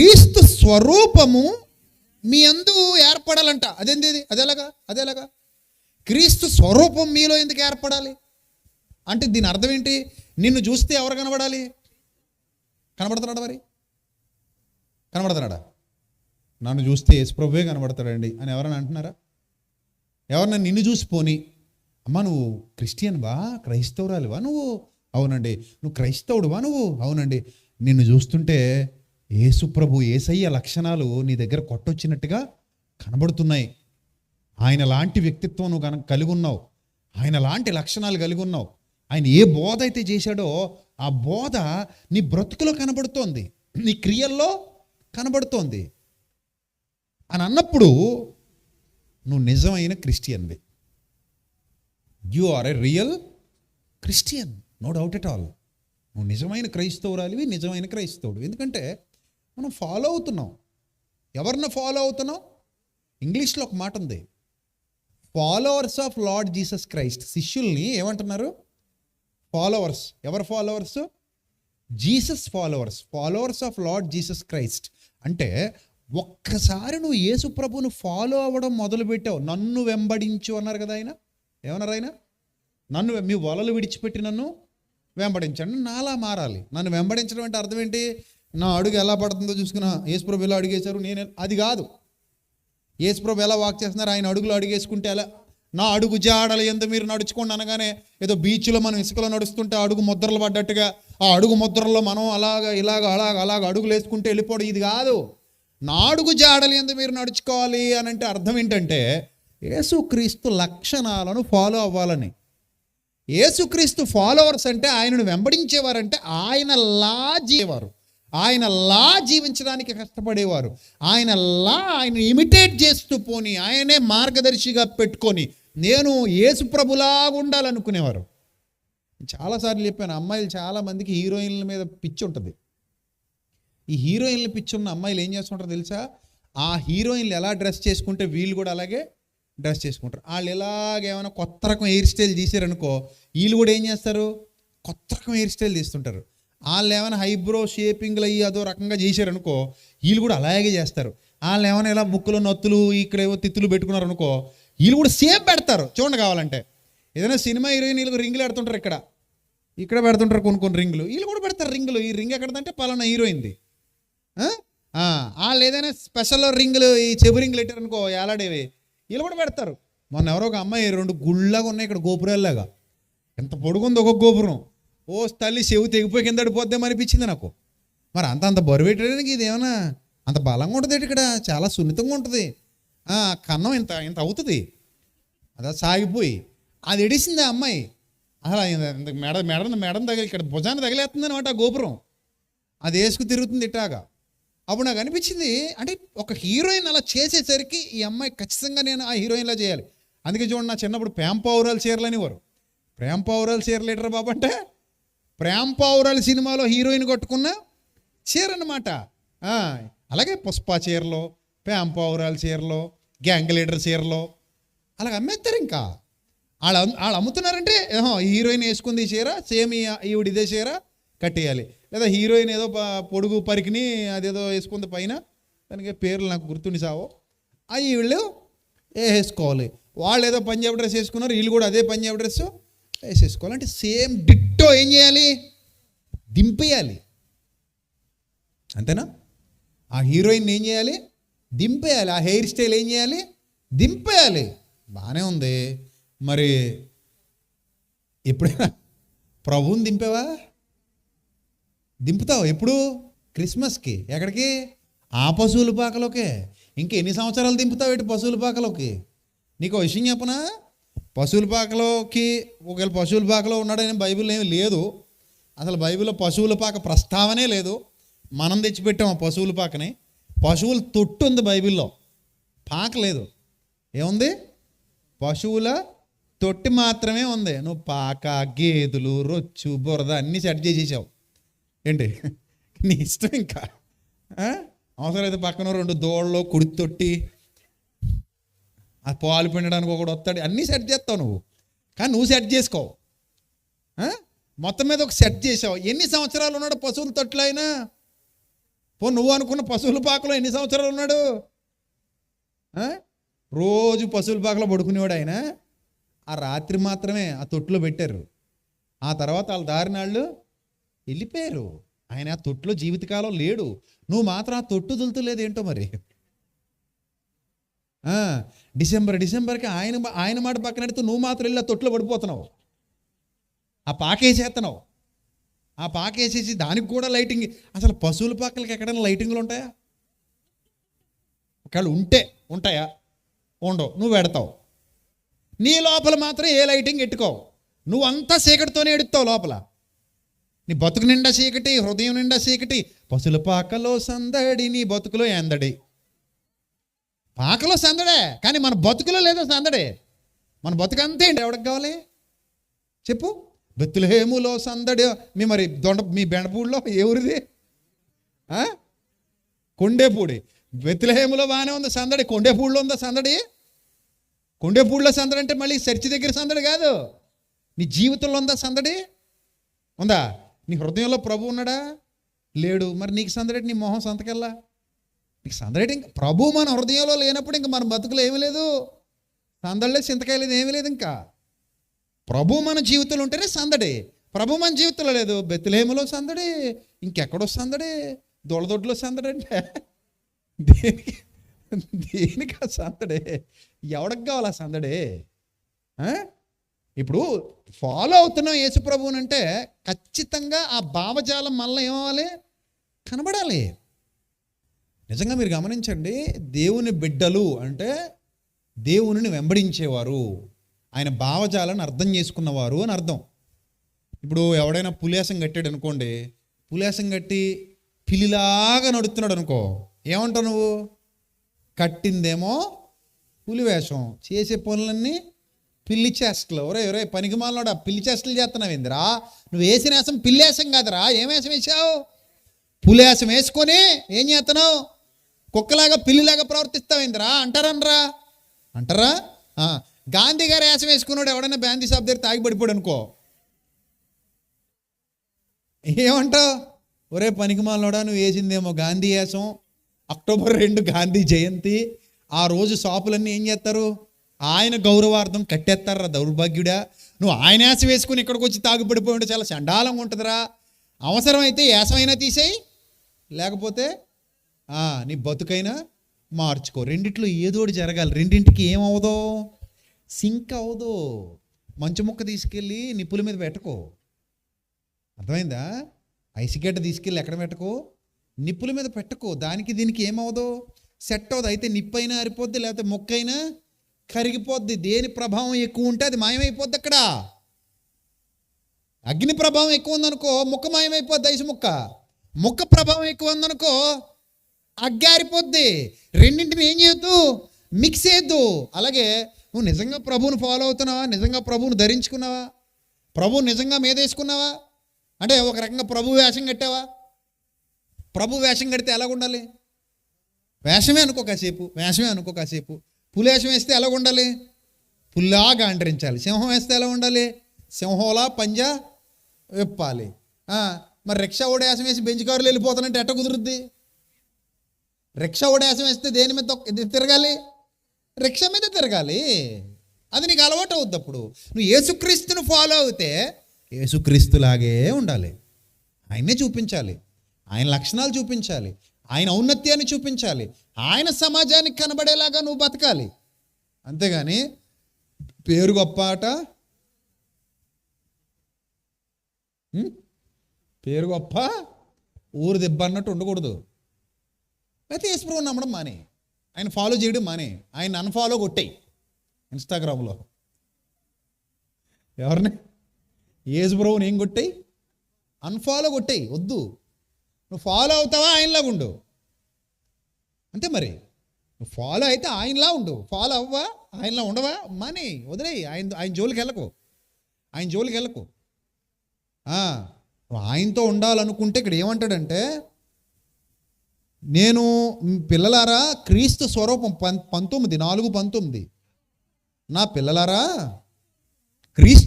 క్రీస్తు స్వరూపము మీ అందు ఏర్పడాలంట. అదేంది అదేలాగా? అదేలాగా? క్రీస్తు స్వరూపం మీలో ఎందుకు ఏర్పడాలి? అంటే దీని అర్థం ఏంటి? నిన్ను చూస్తే ఎవరు కనబడాలి? కనబడుతున్నాడా మరి? కనబడుతున్నాడా? నన్ను చూస్తే యేసుప్రభువే కనబడతాడండి అని ఎవరైనా అంటున్నారా? ఎవరన్నా నిన్ను చూసి పోని అమ్మా నువ్వు క్రిస్టియన్ వా క్రైస్తవురాలివా నువ్వు? అవునండి. నువ్వు క్రైస్తవుడువా నువ్వు? అవునండి. నిన్ను చూస్తుంటే ఏసుప్రభు ఏసయ్య లక్షణాలు నీ దగ్గర కొట్టొచ్చినట్టుగా కనబడుతున్నాయి. ఆయన లాంటి వ్యక్తిత్వం నువ్వు కనుక కలిగి ఉన్నావు. ఆయన లాంటి లక్షణాలు కలిగి ఉన్నావు. ఆయన ఏ బోధ అయితే చేశాడో ఆ బోధ నీ బ్రతుకులో కనబడుతోంది. నీ క్రియల్లో కనబడుతోంది. అని అన్నప్పుడు నువ్వు నిజమైన క్రిస్టియన్వి. You are a real Christian no doubt at all. నువ్వు నిజమైన క్రైస్తవురాలివి నిజమైన క్రైస్తవుడు ఎందుకంటే మనం ఫాలో అవుతున్నాం. ఎవరిని ఫాలో అవుతున్నాం? ఇంగ్లీష్లో ఒక మాట ఉంది. Followers of lord Jesus Christ శిష్యుల్ని ఏమంటున్నారు? ఫాలోవర్స్ ఎవరు followers Jesus followers followers of lord Jesus Christ అంటే ఒక్కసారి నువ్వు యేసు ప్రభును ఫాలో అవ్వడం మొదలుపెట్టావు. నన్ను వెంబడించు అన్నారు కదా ఆయన. ఏమన్నారు ఆయన? నన్ను మీ వలలు విడిచిపెట్టి నన్ను వెంబడించండి. నాలా మారాలి. నన్ను వెంబడించడం అంటే అర్థం ఏంటి? నా అడుగు ఎలా పడుతుందో చూసుకున్నా యేసుప్రభు ఎలా అడిగేశారు? నేను అది కాదు. యేసుప్రభు ఎలా వాక్ చేస్తున్నారు? ఆయన అడుగులు అడుగేసుకుంటే ఎలా? నా అడుగు జాడలు ఎంత మీరు నడుచుకోండి అనగానే ఏదో బీచ్లో మనం ఇసుకలో నడుస్తుంటే అడుగు ముద్రలు పడ్డట్టుగా ఆ అడుగు ముద్రలో మనం అలాగ ఇలాగ అలాగ అలాగ అడుగులు వేసుకుంటే వెళ్ళిపోవడం ఇది కాదు. నా అడుగు జాడలు ఎంత మీరు నడుచుకోవాలి అని అంటే అర్థం ఏంటంటే యేసుక్రీస్తు లక్షణాలను ఫాలో అవ్వాలని. యేసుక్రీస్తు ఫాలోవర్స్ అంటే ఆయనను వెంబడించేవారంటే ఆయనలా జీవారు ఆయన లా జీవించడానికి కష్టపడేవారు. ఆయన లా ఆయన ఇమిటేట్ చేస్తూ పోని ఆయనే మార్గదర్శిగా పెట్టుకొని నేను యేసు ప్రభులాగా ఉండాలనుకునేవారు. చాలాసార్లు చెప్పాను అమ్మాయిలు చాలామందికి హీరోయిన్ల మీద పిచ్చి ఉంటుంది. ఈ హీరోయిన్ల పిచ్చి ఉన్న అమ్మాయిలు ఏం చేస్తుంటారు తెలుసా? ఆ హీరోయిన్లు ఎలా డ్రెస్ చేసుకుంటే వీళ్ళు కూడా అలాగే డ్రెస్ చేసుకుంటారు. వాళ్ళు ఎలాగేమైనా కొత్త రకం హెయిర్ స్టైల్ తీసారనుకో వీళ్ళు కూడా ఏం చేస్తారు? కొత్త రకం హెయిర్ స్టైల్ తీస్తుంటారు. వాళ్ళు ఏమైనా హైబ్రో షేపింగ్లు అయ్యి అదో రకంగా చేశారనుకో వీళ్ళు కూడా అలాగే చేస్తారు. వాళ్ళు ఏమైనా ఇలా ముక్కులో నొత్తులు ఇక్కడ ఏవో తిత్తులు పెట్టుకున్నారు అనుకో వీళ్ళు కూడా సేమ్ పెడతారు. చూడండి కావాలంటే. ఏదైనా సినిమా హీరోయిన్ వీళ్ళకి రింగులు పెడుతుంటారు ఇక్కడ. ఇక్కడ పెడుతుంటారు కొన్ని కొన్ని రింగులు. వీళ్ళు కూడా పెడతారు రింగులు. ఈ రింగ్ ఎక్కడదంటే పలానా హీరోయింది వాళ్ళు ఏదైనా స్పెషల్ రింగులు ఈ చెబు రింగులు పెట్టారనుకో ఏలాడేవి వీళ్ళు కూడా పెడతారు. మొన్న ఎవరో ఒక అమ్మాయి రెండు గుళ్ళగా ఉన్నాయి ఇక్కడ గోపురాల్లాగా. ఎంత పొడుగుంది ఒక గోపురం. ఓ తల్లి చెవి తెగిపోయి కింద పడిపోద్దేమో అనిపించింది నాకు. మరి అంత అంత బరువు పెట్టడానికి ఇది ఏమైనా అంత బలంగా ఉంటుంది ఇక్కడ? చాలా సున్నితంగా ఉంటుంది. కన్నం ఇంత ఇంత అవుతుంది. అదా సాగిపోయి అది ఎడిసింది ఆ అమ్మాయి. అసలు ఇంత మెడ మెడ మెడను తగిలి ఇక్కడ భుజాన్ని తగిలేస్తుంది అనమాట ఆ గోపురం. అది వేసుకు తిరుగుతుంది ఇట్టాగా. అప్పుడు నాకు అనిపించింది అంటే ఒక హీరోయిన్ అలా చేసేసరికి ఈ అమ్మాయి ఖచ్చితంగా నేను ఆ హీరోయిన్లా చేయాలి. అందుకే చూడండి నా చిన్నప్పుడు ప్రేమ పౌరాలు చీరలు అనేవారు. ప్రేమ పౌరాలు చీరలు లీటర్ బాబు అంటే ప్రేమ పౌరాలు సినిమాలో హీరోయిన్ కొట్టుకున్న చీర అనమాట అలాగే పుష్ప చీరలో ప్రేమ పౌరాలు చీరలో గ్యాంగ్ లీడర్ చీరలో అలాగ అమ్మేస్తారు ఇంకా. వాళ్ళు వాళ్ళు అమ్ముతున్నారంటే హీరోయిన్ వేసుకుంది చీర సేమ్ ఈ- ఈవిడ ఇదే చీర కట్టేయాలి. లేదా హీరోయిన్ ఏదో ప- పొడుగు పరికిని అదేదో వేసుకుంది పైన దానికి పేర్లు నాకు గుర్తుండి సావో అవి వీళ్ళు వేసుకోవాలి వాళ్ళు ఏదో పంజాబ్ డ్రెస్ వేసుకున్నారు వీళ్ళు కూడా అదే పంజాబ్ డ్రెస్ వేసేసుకోవాలి. అంటే సేమ్ డిట్టో ఏం చేయాలి? దింపేయాలి. అంతేనా? ఆ హీరోయిన్ ఏం చేయాలి? దింపేయాలి. ఆ హెయిర్ స్టైల్ ఏం చేయాలి? దింపేయాలి. బాగానే ఉంది. మరి ఎప్పుడైనా ప్రభువుని దింపేవా? దింపుతావు ఎప్పుడు? క్రిస్మస్కి. ఎక్కడికి? ఆ పశువుల పాకలోకే. ఇంకెన్ని సంవత్సరాలు దింపుతావు ఇటు పశువుల పాకలోకి? నీకు విషయం చెప్పనా? పశువుల పాకలోకి ఒకవేళ పశువుల పాకలో ఉన్నాడని బైబిల్ ఏమి లేదు. అసలు బైబిల్లో పశువుల పాక ప్రస్తావనే లేదు. మనం తెచ్చిపెట్టాం ఆ పశువుల పాకని. పశువుల తొట్టు ఉంది బైబిల్లో. పాక లేదు. ఏముంది? పశువుల తొట్టి మాత్రమే ఉంది. నువ్వు పాక గేదెలు రొచ్చు బురద అన్నీ సెట్ చేసేసావు. ఏంటి? నీ ఇష్టం ఇంకా. అవసరం అవసరమైతే పక్కన రెండు దోళ్ళు కుడి తొట్టి ఆ పాలు పిండడానికి ఒకడు వస్తాడు. అన్నీ సెట్ చేస్తావు నువ్వు. కానీ నువ్వు సెట్ చేసుకో. మొత్తం మీద ఒక సెట్ చేసావు. ఎన్ని సంవత్సరాలు ఉన్నాడు పశువుల తొట్టులో అయినా? పో నువ్వు అనుకున్న పశువుల పాకలో ఎన్ని సంవత్సరాలు ఉన్నాడు? రోజు పశువుల పాకలో పడుకునేవాడు ఆయన. ఆ రాత్రి మాత్రమే ఆ తొట్టులో పెట్టారు. ఆ తర్వాత వాళ్ళ దారిన వాళ్ళు వెళ్ళిపోయారు. ఆయన ఆ తొట్టులో జీవితకాలం లేడు. నువ్వు మాత్రం ఆ తొట్టు దులుతలేదు ఏంటో మరి? డిసెంబర్ డిసెంబర్కి ఆయన ఆయన మాట పక్కన పెడితే నువ్వు మాత్రం వెళ్ళి తొట్లో పడిపోతున్నావు. ఆ పాకేసేస్తున్నావు ఆ పాకేసేసి దానికి కూడా లైటింగ్. అసలు పశువుల పక్కలకి ఎక్కడైనా లైటింగ్లు ఉంటాయా? ఒకవేళ ఉంటే ఉంటాయా? ఉండవు. నువ్వు పెడతావు. నీ లోపల మాత్రం ఏ లైటింగ్ ఎట్టుకోవు నువ్వు అంతా చీకటితోనే ఎడుతావు లోపల. నీ బతుకు నిండా చీకటి హృదయం నిండా చీకటి పశువుల పాకలో సందడి నీ బతుకులో ఎందడి. పాకలో సందడే కానీ మన బతుకులో లేదో సందడే. మన బతుకు అంతే ఏంటి? ఎవరికి కావాలి? చెప్పు. బెత్తులహేములో సందడి. మీ మరి దొండ మీ బెండపూడిలో? ఏ ఊరిది? కొండేపూడి. బెత్తులహేములో బాగానే ఉంది సందడి. కొండేపూడిలో ఉందా సందడి? కొండేపూడిలో సందడి అంటే మళ్ళీ చర్చి దగ్గర సందడి కాదు. నీ జీవితంలో ఉందా సందడి? ఉందా? నీ హృదయంలో ప్రభు ఉన్నాడా? లేడు. మరి నీకు సందడి నీ మొహం సంతకెళ్ళా నీకు సందడి ఇంకా ప్రభు మన హృదయంలో లేనప్పుడు ఇంకా మన బతుకులు ఏమీ లేదు. సందడిలో చింతకాయలేదు ఏమీ లేదు ఇంకా. ప్రభు మన జీవితంలో ఉంటేనే సందడి. ప్రభు మన జీవితంలో లేదు. బెత్తులేములో సందడి ఇంకెక్కడో సందడి దొడదొడ్లో సందడి అంటే దేనికి దేనికి ఆ సందడి? ఎవడికి కావాలి ఆ సందడి? ఇప్పుడు ఫాలో అవుతున్నాం యేసు ప్రభువుని ఖచ్చితంగా ఆ భావజాలం మళ్ళీ ఏమవ్వాలి? కనబడాలి. నిజంగా మీరు గమనించండి దేవుని బిడ్డలు అంటే దేవునిని వెంబడించేవారు. ఆయన భావజాలను అర్థం చేసుకున్నవారు అని అర్థం. ఇప్పుడు ఎవడైనా పులేసం కట్టాడు అనుకోండి పులేసం కట్టి పిల్లిలాగా నడుస్తున్నాడు అనుకో ఏమంటావు నువ్వు? కట్టిందేమో పులివేషం చేసే పనులన్నీ పిల్లి చేష్టలు. ఒరే ఒరే పనికి మాలనోడా పిల్లి చేష్టలు చేస్తున్నావు ఏందిరా? నువ్వు వేసిన వేసం పిల్లేసం కాదురా. ఏం వేసం వేసావు పులేసం వేసుకొని ఏం చేస్తున్నావు? కుక్కలాగా పిల్లిలాగా ప్రవర్తిస్తావేందిరా? అంటారనరా? అంటారా? గాంధీ గారు యాసం వేసుకున్నాడు ఎవడైనా గాంధీ షాప్ దగ్గర తాగి పడిపోడు అనుకో. ఏమంటావు? ఒరే పనికిమాలోడా నువ్వు వేసిందేమో గాంధీ యాసం అక్టోబర్ రెండు గాంధీ జయంతి. ఆ రోజు షాపులన్నీ ఏం చేస్తారు? ఆయన గౌరవార్థం కట్టేస్తారా దౌర్భాగ్యుడా? నువ్వు ఆయన యాస వేసుకుని ఇక్కడికి వచ్చి తాగుపడిపోయి ఉంటే చాలా చండాలంగా ఉంటుందిరా. అవసరమైతే యాసమైనా తీసేయి. లేకపోతే నీ బతుకైనా మార్చుకో. రెండిట్లో ఏదోటి జరగాలి. రెండింటికి ఏమవదో సింక్ అవదో మంచు ముక్క తీసుకెళ్ళి నిప్పుల మీద పెట్టుకో. అర్థమైందా? ఐసిగడ్డ తీసుకెళ్ళి ఎక్కడ పెట్టుకో? నిప్పుల మీద పెట్టుకో. దానికి దీనికి ఏమవదు సెట్ అవ్వదు. అయితే నిప్పు అయినా అరిపోద్ది లేకపోతే మొక్క అయినా కరిగిపోద్ది. దేని ప్రభావం ఎక్కువ ఉంటే అది మాయమైపోద్ది అక్కడ. అగ్ని ప్రభావం ఎక్కువ ఉందనుకో ముక్క మాయమైపోద్ది ఐసు ముక్క. ముక్క ప్రభావం ఎక్కువ ఉందనుకో అగ్గారిపోద్ది. రెండింటిని ఏం చేయొద్దు? మిక్స్ చేయొద్దు. అలాగే నువ్వు నిజంగా ప్రభువుని ఫాలో అవుతున్నావా? నిజంగా ప్రభువుని ధరించుకున్నావా? ప్రభు నిజంగా మీదేసుకున్నావా అంటే ఒక రకంగా ప్రభు వేషం కట్టావా? ప్రభు వేషం కడితే ఎలా ఉండాలి? వేషమే అనుకో కాసేపు. వేషమే అనుకో కాసేపు. పులేషం వేస్తే ఉండాలి? పుల్లాగా అంటరించాలి సింహం వేస్తే ఎలా ఉండాలి? సింహంలా పంజా విప్పాలి. మరి రిక్షా ఓడేసం వేసి బెంచ్ కారులో వెళ్ళిపోతానంటే ఎట్ట కుదురుద్ది? రిక్ష ఓడేసం వేస్తే దేని మీద ఇది తిరగాలి? రిక్ష మీద తిరగాలి. అది నీకు అలవాటు అవుద్ది అప్పుడు. నువ్వు యేసుక్రీస్తుని ఫాలో అవుతే యేసుక్రీస్తులాగే ఉండాలి. ఆయన్నే చూపించాలి. ఆయన లక్షణాలు చూపించాలి. ఆయన ఔన్నత్యాన్ని చూపించాలి. ఆయన సమాజానికి కనబడేలాగా నువ్వు బతకాలి. అంతేగాని పేరు గొప్ప ఆట? పేరు గొప్ప? ఊరు దెబ్బ అన్నట్టు ఉండకూడదు. అయితే యేసుప్రభు నమ్మడం మానే. ఆయన ఫాలో చేయడం మానే. ఆయన అన్ఫాలో కొట్టాయి ఇన్స్టాగ్రామ్లో. ఎవరిని? యేసుప్రభుని ఏం కొట్టాయి అన్ఫాలో కొట్టాయి వద్దు. నువ్వు ఫాలో అవుతావా? ఆయనలాగా ఉండు. అంతే మరి. నువ్వు ఫాలో అయితే ఆయనలా ఉండు. ఫాలో అవ్వా ఆయనలా ఉండవా? మానే. వదిలేయి. ఆయన ఆయన జోలికి వెళ్ళకు. ఆయన జోలికి వెళ్ళకు. నువ్వు ఆయనతో ఉండాలనుకుంటే ఇక్కడ ఏమంటాడంటే నేను పిల్లలారా క్రీస్తు స్వరూపం పం పంతొమ్మిది నాలుగు పంతొమ్మిది. నా పిల్లలారా క్రీస్తు